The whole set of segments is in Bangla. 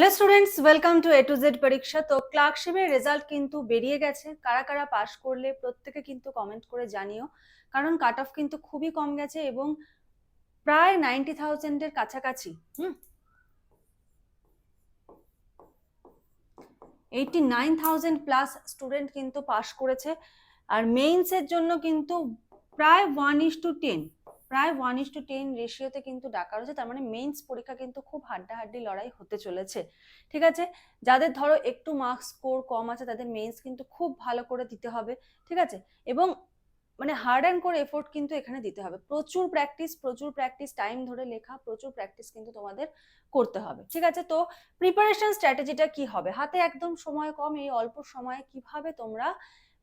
Hello students welcome to A to Z পরীক্ষা তো ক্লার্কশিপের রেজাল্ট কিন্তু বেরিয়ে গেছে। কারা কারা পাশ করলে প্রত্যেকে কিন্তু কমেন্ট করে জানিও। কারণ কাট অফ কিন্তু খুবই কম গেছে এবং প্রায় নাইনটি থাউজেন্ডের কাছাকাছি। হুম। Eighty nine thousand plus student কিন্তু পাশ করেছে। আর মেইনসের জন্য কিন্তু প্রায় ওয়ান ইস টু টেন প্রায় ওয়ান ইস টু টেন রেশিওতে কিন্তু ডাকা রয়েছে তার মানে মেইনস পরীক্ষা কিন্তু খুব হাড্ডাহাড্ডি লড়াই হতে চলেছে। ঠিক আছে? যাদের ধরো একটু মার্কস স্কোর কম আছে, তাদের মেইনস কিন্তু খুব ভালো করে দিতে হবে, ঠিক আছে? এবং মানে হার্ড অ্যান্ড করে এফোর্ট কিন্তু এখানে দিতে হবে। প্রচুর প্র্যাকটিস প্রচুর প্র্যাকটিস টাইম ধরে লেখা, প্রচুর প্র্যাকটিস কিন্তু তোমাদের করতে হবে। ঠিক আছে? তো প্রিপারেশন স্ট্র্যাটেজিটা কি হবে? হাতে একদম সময় কম, এই অল্প সময়ে কীভাবে তোমরা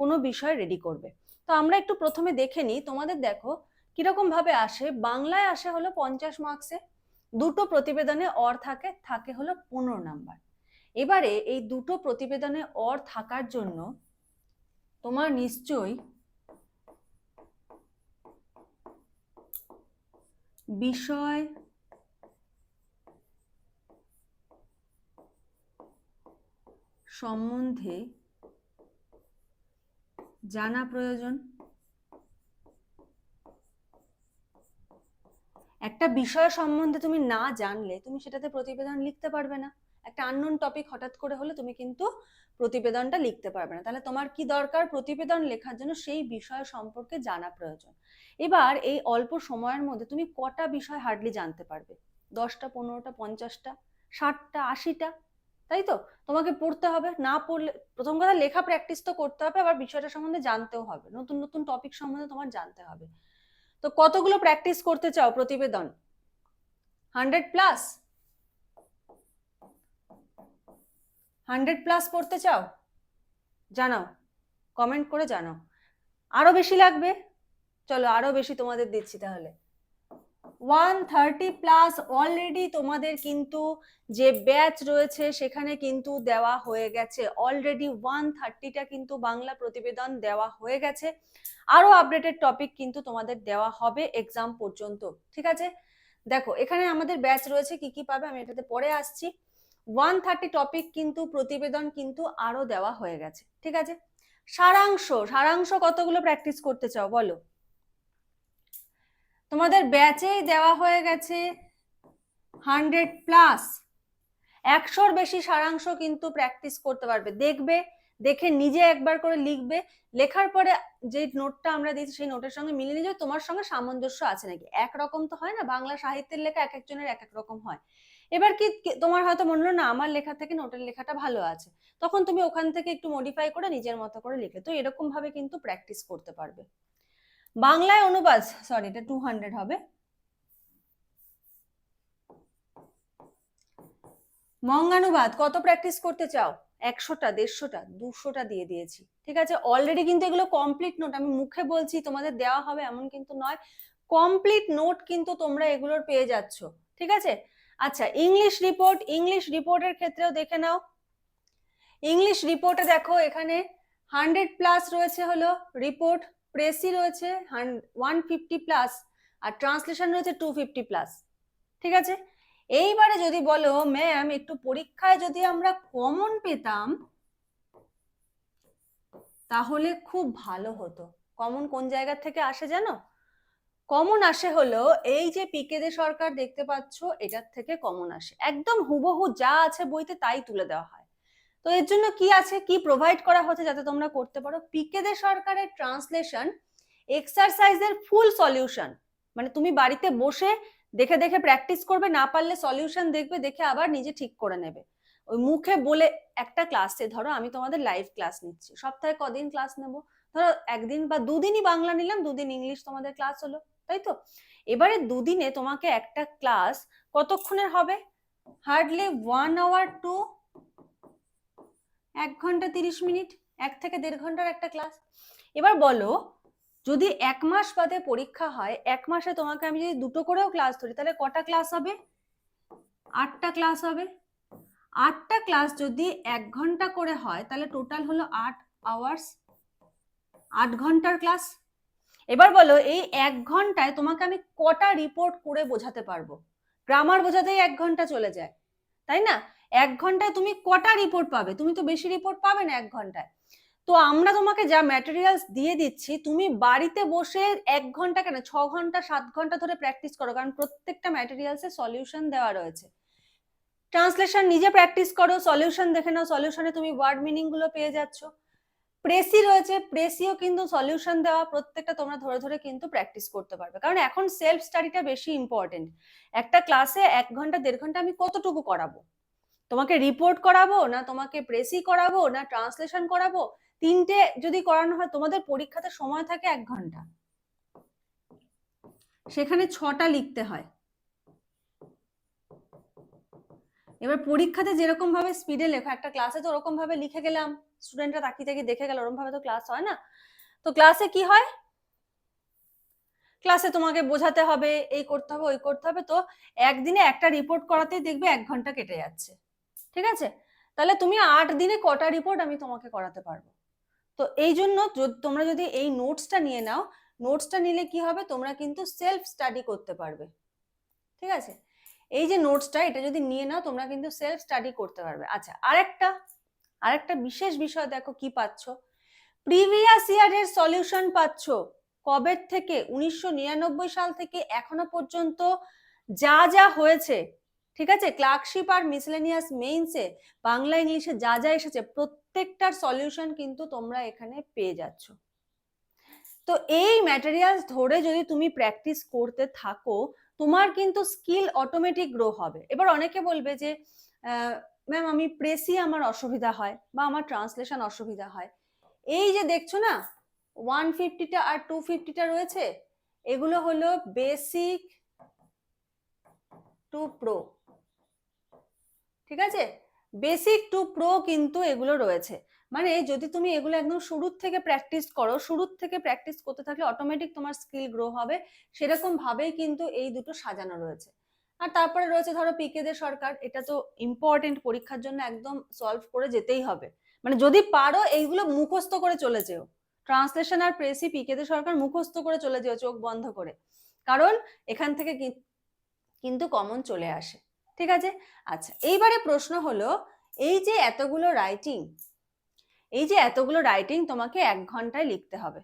কোনো বিষয় রেডি করবে? তো আমরা একটু প্রথমে দেখে নিই। তোমাদের দেখো কীরকম ভাবে আসে? বাংলায় আসে হলো পঞ্চাশ মার্কসে দুটো প্রতিবেদনে অর থাকে থাকে হলো পনেরো নাম্বার এবারে এই দুটো প্রতিবেদনে অর থাকার জন্য তোমার নিশ্চয়ই বিষয় সম্বন্ধে জানা প্রয়োজন। একটা বিষয় সম্বন্ধে তুমি না জানলে তুমি সেটাতে প্রতিবেদন লিখতে পারবে না। একটা আননোন টপিক হঠাৎ করে হলে তুমি কিন্তু প্রতিবেদনটা লিখতে পারবে না। তাহলে তোমার কি দরকার? প্রতিবেদন লেখার জন্য সেই বিষয় সম্পর্কে জানা প্রয়োজন। এবার এই অল্প সময়ের মধ্যে তুমি কটা বিষয় হার্ডলি জানতে পারবে? দশটা, পনেরোটা, পঞ্চাশটা, ষাটটা, আশিটা, তাই তো? তোমাকে পড়তে হবে। না পড়লে, প্রথম কথা লেখা প্র্যাকটিস তো করতে হবে, আবার বিষয়টা সম্বন্ধে জানতেও হবে। নতুন নতুন টপিক সম্বন্ধে তোমার জানতে হবে। তো কতগুলো প্র্যাকটিস করতে চাও প্রতিবেদন? হান্ড্রেড প্লাস হান্ড্রেড প্লাস পড়তে চাও? জানাও কমেন্ট করে জানাও। আরও বেশি লাগবে? চলো আরও বেশি তোমাদের দিচ্ছি তাহলে। ওয়ান থার্টি প্লাস অলরেডি তোমাদের কিন্তু যে ব্যাচ রয়েছে সেখানে কিন্তু দেওয়া হয়ে গেছে। অলরেডি ওয়ান থার্টিটা কিন্তু বাংলা প্রতিবেদন দেওয়া হয়ে গেছে। আরও আপডেটেড টপিক কিন্তু তোমাদের দেওয়া হবে এক্সাম পর্যন্ত, ঠিক আছে? দেখো, এখানে আমাদের ব্যাচ রয়েছে, কি কি পাবে আমি এটাতে পরে আসছি। ওয়ান থার্টি টপিক কিন্তু প্রতিবেদন কিন্তু আরও দেওয়া হয়ে গেছে, ঠিক আছে? সারাংশ সারাংশ কতগুলো প্র্যাকটিস করতে চাও বলো? তোমাদের ব্যাচেই দেওয়া হয়ে গেছে হান্ড্রেড প্লাস একশোর বেশি সারাংশ কিন্তু প্র্যাকটিস করতে পারবে। দেখবে, দেখে নিজে একবার করে লিখবে। লেখার পরে যে নোটটা আমরা দিয়েছি, সেই নোটের সঙ্গে মিলিয়ে নিজে তোমার সঙ্গে সামঞ্জস্য আছে নাকি? একরকম তো হয় না? বাংলা সাহিত্যের লেখা এক একজনের এক এক রকম হয়। এবার কি তোমার হয়তো মনে হলো, না, আমার লেখা থেকে নোটের লেখাটা ভালো আছে। তখন তুমি ওখান থেকে একটু মডিফাই করে নিজের মতো করে লিখলে। তো এরকম ভাবে কিন্তু প্র্যাকটিস করতে পারবে। বাংলায় অনুবাদ সরি এটা টু হান্ড্রেড হবে। মঙ্গানুবাদ, কত প্র্যাকটিস করতে চাও? একশোটা, দেড়শোটা, দুশোটা দিয়ে দিয়েছি, ঠিক আছে? অলরেডি কিন্তু এগুলো কমপ্লিট নোট আমি মুখে বলছি, তোমাদের দেওয়া হবে এমন কিন্তু নয়। কমপ্লিট নোট কিন্তু তোমরা এগুলোর পেয়ে যাচ্ছ, ঠিক আছে? আচ্ছা ইংলিশ রিপোর্ট ইংলিশ রিপোর্টের ক্ষেত্রেও দেখে নাও। ইংলিশ রিপোর্টে দেখো, এখানে হান্ড্রেড প্লাস রয়েছে হলো রিপোর্ট প্রেসি রয়েছে ওয়ান ফিফটি প্লাস আর ট্রান্সলেশন রয়েছে টু ফিফটি প্লাস ঠিক আছে? এইবারে যদি বলো ম্যাম একটু পরীক্ষায় যদি আমরা কমন পেতাম, তাহলে খুব ভালো হতো। কমন কোন জায়গা থেকে আসে জানো? কমন আসে হলো, এই যে পিকেদে সরকার দেখতে পাচ্ছ, এটার থেকে কমন আসে। একদম হুবহু যা আছে বইতে তাই তুলে দেওয়া হয়। তো এর জন্য কি আছে? কি প্রোভাইড করা হচ্ছে যাতে তোমরা করতে পারো? পিকেদে সরকারের ট্রান্সলেশন এক্সারসাইজের ফুল সলিউশন মানে তুমি বাড়িতে বসে দেখে দেখে প্র্যাকটিস করবে, না পারলে সলিউশন দেখবে, দেখে আবার নিজে ঠিক করে নেবে। ওই মুখে বলে একটা ক্লাসে ধরো আমি তোমাদের লাইভ ক্লাস নিচ্ছি। সপ্তাহে কদিন ক্লাস নেব? ধরো একদিন বা দুদিনই বাংলা নিলাম, দুদিন ইংলিশ তোমাদের ক্লাস হলো, তাই তো? এবারে দুদিনে তোমাকে একটা ক্লাস কতক্ষণের হবে? হার্ডলি ওয়ান আওয়ার টু এক ঘণ্টা তিরিশ মিনিট, এক থেকে দেড় ঘণ্টার একটা ক্লাস এবার বলো, যদি এক মাস বাদে পরীক্ষা হয়, এক মাসে তোমাকে আমি যদি দুটো করেও ক্লাস ধরি, তাহলে কটা ক্লাস হবে? আটটা ক্লাস হবে। আটটা ক্লাস যদি এক ঘণ্টা করে হয়, তাহলে টোটাল হলো আট আওয়ার্স আট ঘণ্টার ক্লাস এবার বলো, এই এক ঘন্টায় তোমাকে আমি কটা রিপোর্ট করে বোঝাতে পারব? গ্রামার বোঝাতেই এক ঘণ্টা চলে যায়, তাই না? এক ঘন্টায় তুমি কটা রিপোর্ট পাবে? তুমি তো বেশি রিপোর্ট পাবে না এক ঘন্টায়। তো আমরা তোমাকে যা ম্যাটেরিয়ালস দিয়ে দিচ্ছি, তুমি বাড়িতে বসে এক ঘণ্টা কেন? ছ ঘণ্টা, সাত ঘণ্টা ধরে প্র্যাকটিস করো, কারণ প্রত্যেকটা ম্যাটেরিয়ালসে সলিউশন দেওয়া রয়েছে। ট্রান্সলেশন নিজে প্র্যাকটিস করো সলিউশন দেখে নাও সলিউশনে তুমি ওয়ার্ড মিনিংগুলো পেয়ে যাচ্ছ। প্রেসি রয়েছে প্রেসিও কিন্তু সলিউশন দেওয়া, প্রত্যেকটা তোমরা ধরে ধরে কিন্তু প্র্যাকটিস করতে পারবে। কারণ এখন সেলফ স্টাডিটা বেশি ইম্পর্টেন্ট একটা ক্লাসে এক ঘণ্টা, দেড় ঘণ্টা আমি কতটুকু করাবো? তোমাকে রিপোর্ট করাবো না তোমাকে প্রেসি করাবো না ট্রান্সলেশন করাবো? তিনটে যদি করানো হয়, তোমাদের পরীক্ষাতে সময় থাকে এক ঘণ্টা। সেখানে ছটা লিখতে হয়। এবার পরীক্ষাতে যেরকম ভাবে স্পিডে লেখো, একটা ক্লাসে তো ওরকম ভাবে লিখে গেলাম স্টুডেন্টরা তাকিয়ে তাকিয়ে দেখে গেল ওরকম ভাবে তো ক্লাস হয় না। তো ক্লাসে কি হয়? ক্লাসে তোমাকে বোঝাতে হবে, এই করতে হবে, ওই করতে হবে। তো একদিনে একটা রিপোর্ট করাতেই দেখবে এক ঘণ্টা কেটে যাচ্ছে। ঠিক আছে? তাহলে তুমি আট দিনে কটা রিপোর্ট আমি তোমাকে করাতে পারব। তো এই জন্য তোমরা যদি এই নোটসটা নিয়ে নাও নোটসটা নিলে কি হবে? তোমরা কিন্তু সেলফ স্টাডি করতে পারবে। ঠিক আছে? এই যে নোটসটা এটা যদি নিয়ে নাও, তোমরা কিন্তু সেলফ স্টাডি করতে পারবে। আচ্ছা আরেকটা আরেকটা বিশেষ বিষয় দেখো কি পাচ্ছ? প্রিভিয়াস ইয়ারের সলিউশন পাচ্ছ। কবে থেকে? উনিশশো নিরানব্বই সাল থেকে এখনও পর্যন্ত যা যা হয়েছে ঠিক আছে? ক্লার্কশিপ আর মিসলেনিয়াস মেইনসে বাংলা ইংলিশে যা যা এসেছে, প্রত্যেকটার সলিউশন কিন্তু তোমরা এখানে পেয়ে যাচ্ছ। তো এই ম্যাটেরিয়ালস ধরে যদি তুমি প্র্যাকটিস করতে থাকো, তোমার কিন্তু স্কিল অটোমেটিক গ্রো হবে। এবার অনেকে বলবে যে ম্যাম আমি প্রেসি আমার অসুবিধা হয় বা আমার ট্রান্সলেশন অসুবিধা হয়। এই যে দেখছ না ওয়ান ফিফটিটা আর টু ফিফটিটা রয়েছে, এগুলো হলো বেসিক টু প্রো ঠিক আছে? বেসিক টু প্রো কিন্তু এগুলো রয়েছে। মানে যদি তুমি এগুলো একদম শুরুর থেকে প্র্যাকটিস করো, শুরুর থেকে প্র্যাকটিস করতে থাকলে অটোমেটিক তোমার স্কিল গ্রো হবে। সেরকম ভাবেই কিন্তু এই দুটো সাজানো রয়েছে। আর তারপরে রয়েছে ধরো পিকে দে সরকার, এটা তো ইম্পর্টেন্ট পরীক্ষার জন্য একদম সলভ করে যেতেই হবে। মানে যদি পারো এইগুলো মুখস্থ করে চলে যেও। ট্রান্সলেশন আর প্রেসি পিকে দে সরকার মুখস্থ করে চলে যেও, চোখ বন্ধ করে। কারণ এখান থেকে কিন্তু কমন চলে আসে। ঠিক আছে? আচ্ছা এইবারে প্রশ্ন হলো, এই যে এতগুলো রাইটিং এই যে এতগুলো রাইটিং তোমাকে এক ঘন্টায় লিখতে হবে।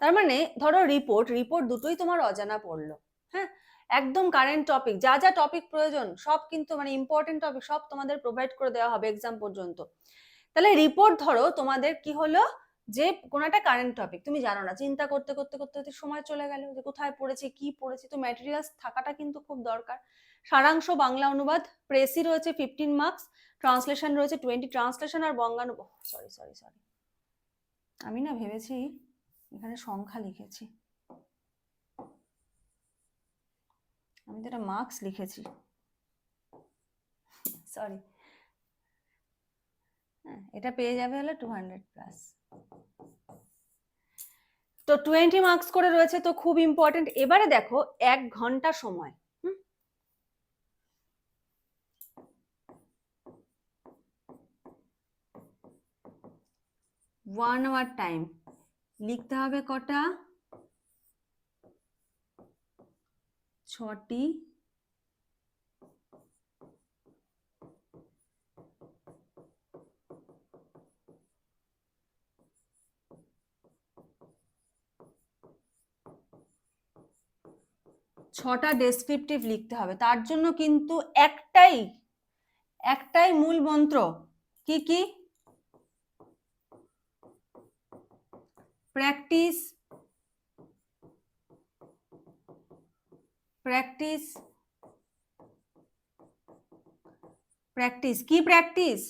তার মানে ধরো রিপোর্ট রিপোর্ট দুটোই তোমার অজানা পড়ল হ্যাঁ? একদম কারেন্ট টপিক যা যা টপিক প্রয়োজন, সব কিন্তু মানে ইম্পর্টেন্ট টপিক সব তোমাদের প্রোভাইড করে দেওয়া হবে এক্সাম পর্যন্ত। তাহলে রিপোর্ট ধরো তোমাদের কি হলো, যে কোনো একটা কারেন্ট টপিক তুমি জানো না, চিন্তা করতে করতে করতে করতে সময় চলে গেল, যে কোথায় পড়েছি, কি পড়েছি, তো ম্যাটেরিয়ালস থাকাটা কিন্তু খুব দরকার। সারাংশ বাংলা অনুবাদ, প্রেসি রয়েছে ফিফটিন মার্কস ট্রান্সলেশন রয়েছে টোয়েন্টি ট্রান্সলেশন আর বঙ্গানু সরি সরি সরি আমি না ভেবেছি এখানে সংখ্যা লিখেছি। আমি তো এটা মার্কস লিখেছি। সরি হ্যাঁ এটা পেয়ে যাবে হলো টু হান্ড্রেড প্লাস তো টোয়েন্টি মার্কস করে রয়েছে, তো খুব ইম্পর্টেন্ট এবারে দেখো, এক ঘণ্টা সময়। ওয়ান আওয়ার টাইম লিখতে হবে কটা? ছটি। ছটা ডেসক্রিপটিভ লিখতে হবে। তার জন্য কিন্তু একটাই একটাই মূল মন্ত্র কি কি? প্র্যাকটিস প্র্যাকটিস প্র্যাকটিস কি প্র্যাকটিস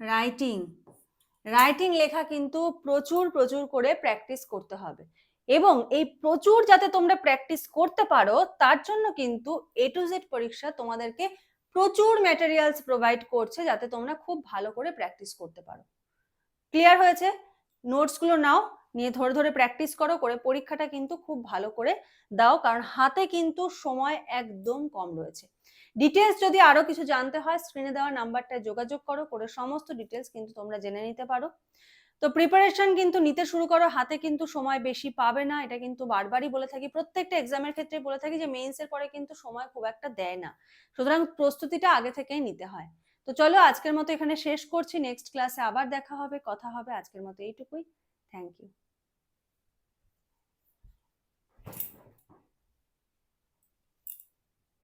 রাইটিং রাইটিং লেখা কিন্তু প্রচুর প্রচুর করে প্র্যাকটিস করতে হবে। এবং এই প্রচুর যাতে তোমরা প্র্যাকটিস করতে পারো, তার জন্য কিন্তু এ টু জেড পরীক্ষা তোমাদেরকে প্রচুর ম্যাটেরিয়ালস প্রোভাইড করছে যাতে তোমরা খুব ভালো করে প্র্যাকটিস করতে পারো। ক্লিয়ার হয়েছে? নোটসগুলো নাও, নিয়ে ধরে ধরে প্র্যাকটিস করো, করে পরীক্ষাটা কিন্তু খুব ভালো করে দাও, কারণ হাতে কিন্তু সময় একদম কম রয়েছে। ডিটেলস যদি আরও কিছু জানতে হয় স্ক্রিনে দেওয়া নাম্বারটায় যোগাযোগ করো, করে সমস্ত ডিটেলস কিন্তু তোমরা জেনে নিতে পারো। তো প্রিপারেশন কিন্তু নিতে শুরু করো, হাতে কিন্তু সময় বেশি পাবে না, এটা কিন্তু বারবারই বলে থাকি, প্রত্যেকটা এক্সামের ক্ষেত্রে বলে থাকি যে মেইনসের পরে কিন্তু সময় খুব একটা দেয় না। সুতরাং প্রস্তুতিটা আগে থেকেই নিতে হয়। তো চলো আজকের মতো এখানে শেষ করছি। নেক্সট ক্লাসে আবার দেখা হবে, কথা হবে। আজকের মতো এইটুকুই। Thank you